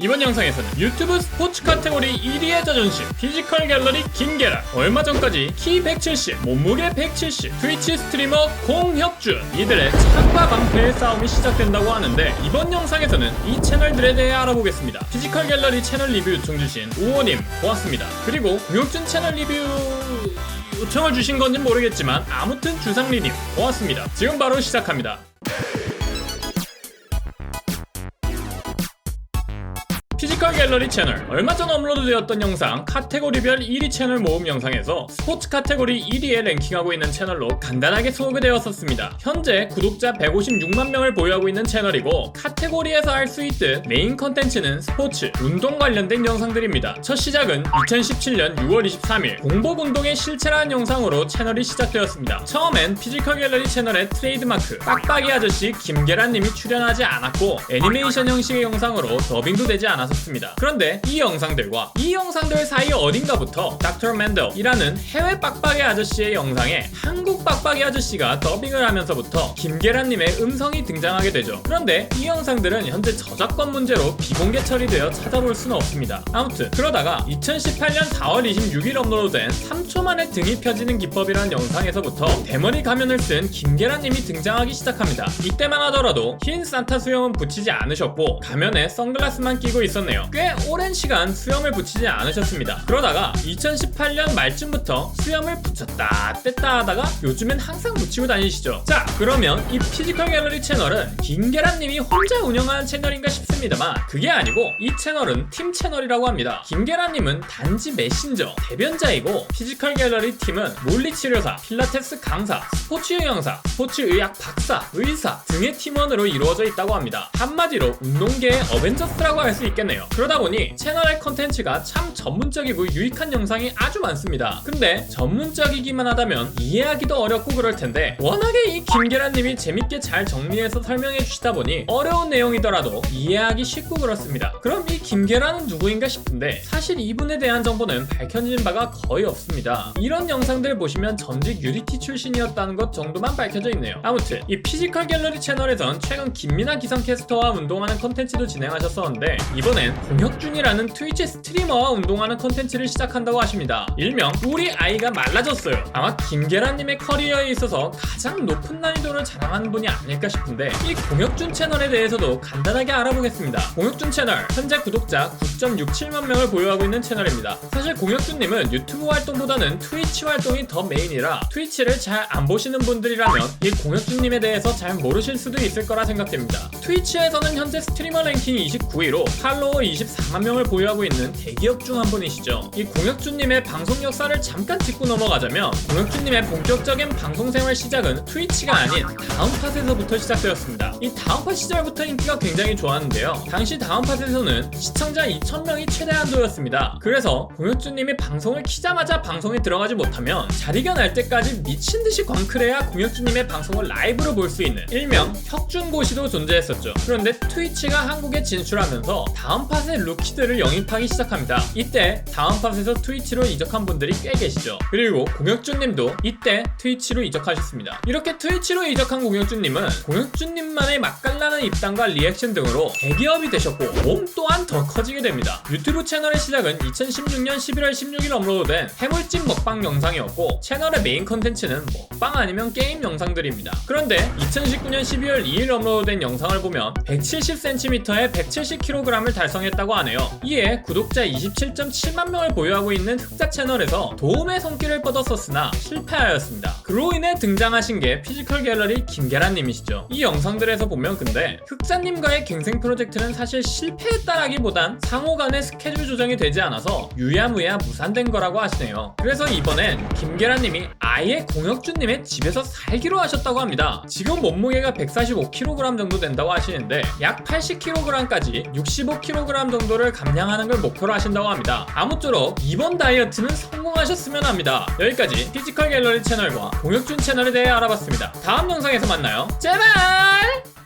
이번 영상에서는 유튜브 스포츠 카테고리 1위의 자존심 피지컬 갤러리 김계란 얼마 전까지 키 170, 몸무게 170 트위치 스트리머 공혁준. 이들의 창과 방패의 싸움이 시작된다고 하는데 이번 영상에서는 이 채널들에 대해 알아보겠습니다. 피지컬 갤러리 채널 리뷰 요청 주신 우호님 고맙습니다. 그리고 공혁준 채널 리뷰 요청을 주신 건지 모르겠지만 아무튼 주상리님 고맙습니다. 지금 바로 시작합니다 피지컬 갤러리 채널 얼마 전 업로드되었던 영상 카테고리별 1위 채널 모음 영상에서 스포츠 카테고리 1위에 랭킹하고 있는 채널로 간단하게 소개되었었습니다. 현재 구독자 156만 명을 보유하고 있는 채널이고 카테고리에서 할수 있듯 메인 컨텐츠는 스포츠, 운동 관련된 영상들입니다. 첫 시작은 2017년 6월 23일 공복 운동의 실체라는 영상으로 채널이 시작되었습니다. 처음엔 피지컬 갤러리 채널의 트레이드마크 빡빡이 아저씨 김계란님이 출연하지 않았고 애니메이션 형식의 영상으로 더빙도 되지 않았 었습니다. 그런데 이 영상들과 이 영상들 사이 어딘가부터 닥터 맨델이라는 해외 빡빡이 아저씨의 영상에 한국 빡빡이 아저씨가 더빙을 하면서부터 김계란님의 음성이 등장하게 되죠. 그런데 이 영상들은 현재 저작권 문제로 비공개 처리되어 찾아볼 수는 없습니다. 아무튼 그러다가 2018년 4월 26일 업로드된 3초 만에 등이 펴지는 기법이라는 영상에서부터 대머리 가면을 쓴 김계란님이 등장하기 시작합니다. 이때만 하더라도 흰 산타 수염은 붙이지 않으셨고 가면에 선글라스만 끼고 있었 네요. 꽤 오랜 시간 수염을 붙이지 않으셨습니다. 그러다가 2018년 말쯤부터 수염을 붙였다 뗐다 하다가 요즘엔 항상 붙이고 다니시죠. 자 그러면 이 피지컬 갤러리 채널은 김계란님이 혼자 운영하는 채널인가 싶습니다만 그게 아니고 이 채널은 팀 채널이라고 합니다. 김계란님은 단지 메신저 대변자이고 피지컬 갤러리 팀은 물리치료사, 필라테스 강사, 스포츠 영양사, 스포츠 의학 박사, 의사 등의 팀원으로 이루어져 있다고 합니다. 한마디로 운동계의 어벤져스라고 할 수 있겠네요. 그러다 보니 채널의 컨텐츠가 참 전문적이고 유익한 영상이 아주 많습니다. 근데 전문적이기만 하다면 이해하기도 어렵고 그럴 텐데 워낙에 이 김계란님이 재밌게 잘 정리해서 설명해 주시다 보니 어려운 내용이더라도 이해하기 쉽고 그렇습니다. 그럼 이 김계란은 누구인가 싶은데 사실 이분에 대한 정보는 밝혀진 바가 거의 없습니다. 이런 영상들 보시면 전직 유리티 출신이었다는 것 정도만 밝혀져 있네요. 아무튼 이 피지컬 갤러리 채널에선 최근 김민아 기상캐스터와 운동하는 컨텐츠도 진행하셨었는데 이번 엔 공혁준이라는 트위치 스트리머와 운동하는 컨텐츠를 시작한다고 하십니다. 일명 우리 아이가 말라졌어요. 아마 김계란님의 커리어에 있어서 가장 높은 난이도를 자랑하는 분이 아닐까 싶은데 이 공혁준 채널에 대해서도 간단하게 알아보겠습니다. 공혁준 채널 현재 구독자 9.67만 명을 보유하고 있는 채널입니다. 사실 공혁준님은 유튜브 활동보다는 트위치 활동이 더 메인이라 트위치를 잘 안 보시는 분들이라면 이 공혁준님에 대해서 잘 모르실 수도 있을 거라 생각됩니다. 트위치에서는 현재 스트리머 랭킹 29위로 팔로워 24만 명을 보유하고 있는 대기업 중 한 분이시죠. 이 공혁준님의 방송 역사를 잠깐 짚고 넘어가자면 공혁준님의 본격적인 방송 생활 시작은 트위치가 아닌 다음 팟에서부터 시작되었습니다. 이 다음 팟 시절부터 인기가 굉장히 좋았는데요. 당시 다음 팟에서는 시청자 2,000명이 최대 한도였습니다. 그래서 공혁준님이 방송을 키자마자 방송에 들어가지 못하면 자리가 날 때까지 미친 듯이 광클해야 공혁준님의 방송을 라이브로 볼 수 있는 일명 혁준고시도 존재했었죠. 그런데 트위치가 한국에 진출하면서 다음 팟의 루키들을 영입하기 시작합니다. 이때 다음 팟에서 트위치로 이적한 분들이 꽤 계시죠. 그리고 공혁준님도 이때 트위치로 이적하셨습니다. 이렇게 트위치로 이적한 공혁준님은 공혁준님만의 맛깔나는 입담과 리액션 등으로 대기업이 되셨고 몸 또한 더 커지게 됩니다. 유튜브 채널의 시작은 2016년 11월 16일 업로드된 해물찜 먹방 영상이었고 채널의 메인 컨텐츠는 먹방 아니면 게임 영상들입니다. 그런데 2019년 12월 2일 업로드된 영상을 보면 170cm에 170kg을 달성했다고 하네요. 이에 구독자 27.7만 명을 보유하고 있는 흑자 채널에서 도움의 손길을 뻗었었으나 실패하였습니다. 그로 인해 등장하신 게 피지컬 갤러리 김계란님이시죠. 이 영상들에서 보면 근데 흑자님과의 갱생 프로젝트는 사실 실패했다라기보단 상호 간의 스케줄 조정이 되지 않아서 유야무야 무산된 거라고 하시네요. 그래서 이번엔 김계란님이 아예 공혁준님의 집에서 살기로 하셨다고 합니다. 지금 몸무게가 145kg 정도 된다고 하시는데 약 80kg까지 65kg 정도를 감량하는 걸 목표로 하신다고 합니다. 아무쪼록 이번 다이어트는 성공하셨으면 합니다. 여기까지 피지컬 갤러리 채널과 공혁준 채널에 대해 알아봤습니다. 다음 영상에서 만나요. 제발!